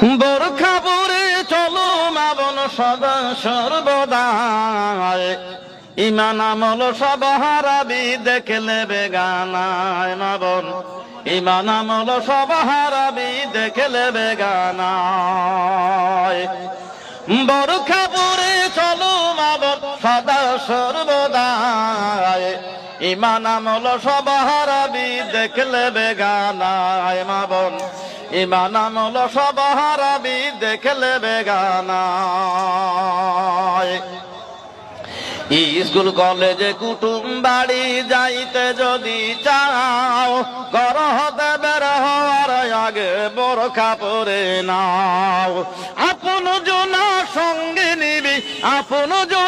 বোরখা পরে চলো মাবন সদা সর্বদায় ইমান আমল সব হারাবি দেখলে বেগানায় মাবন ইমান আমল সব হারাবি দেখলে বেগানায়। বোরখা পরে চলো মাবন সদা সর্বদায় ইমান আমল সব হারাবি দেখলে বেগানায় মাবন ইমান আমল দেখলে বেগানায় স্কুল, কলেজে, কুটুম বাড়ি যাইতে যদি চাও ঘর হতে বের হওয়ার আগে বড় কাপড়ে নাও। আপন জনা সঙ্গে নিবি, আপন জনা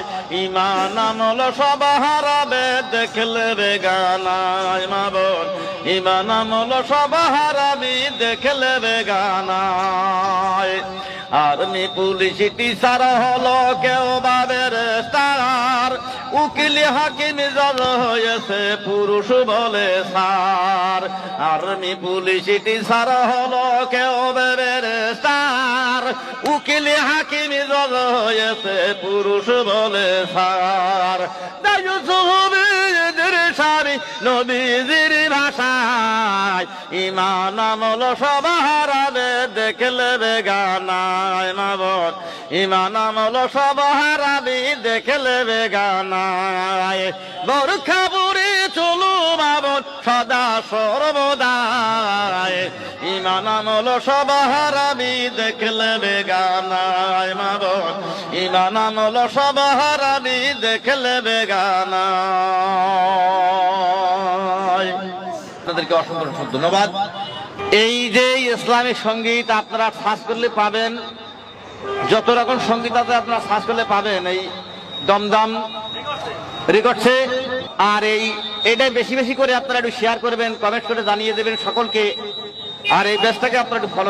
বৈশানীর ইমান আমল সব হারাবে দেখলে বেগানায় মাবন ইমান আমল সব হারাবি দেখলে বেগানায় আর্মি পুলিশ টিচার হলো কেউ বাবের স্টার। উকিল হাকিম জজ হয়েছে পুরুষ বলে সার। আর্মি পুলিশ টিচার হলো কেউ বাবের স্টার। উকিল হাকিম জজ হয়েছে পুরুষ বলে সার। সারি নবীজির ভাষায়, ইমান আমল সব হারাবে দেখলে বেগানায় মাবর ইমান আমল সব হারাবি দেখলে বেগানায় বরখা বুড়ি চলু বাবন সদা সর্বদায়। ইমান আমল সব হারাবি দেখলে বেগানায় মাবন ইমান আমল সব হারাবি দেখলে বেগানায় আপনাদেরকে অসংখ্য অসংখ্য ধন্যবাদ। এই যে ইসলামিক সংগীত আপনারা সার্চ করলে পাবেন, যত রকম সংগীত আছে আপনারা সার্চ করলে পাবেন, এই দমদম রেকর্ডসে। আর এই, এটাই বেশি বেশি করে আপনারা একটু শেয়ার করবেন কমেন্ট করে জানিয়ে দেবেন সকলকে। আর এই ব্যাসটাকে আপনারা একটু ফলো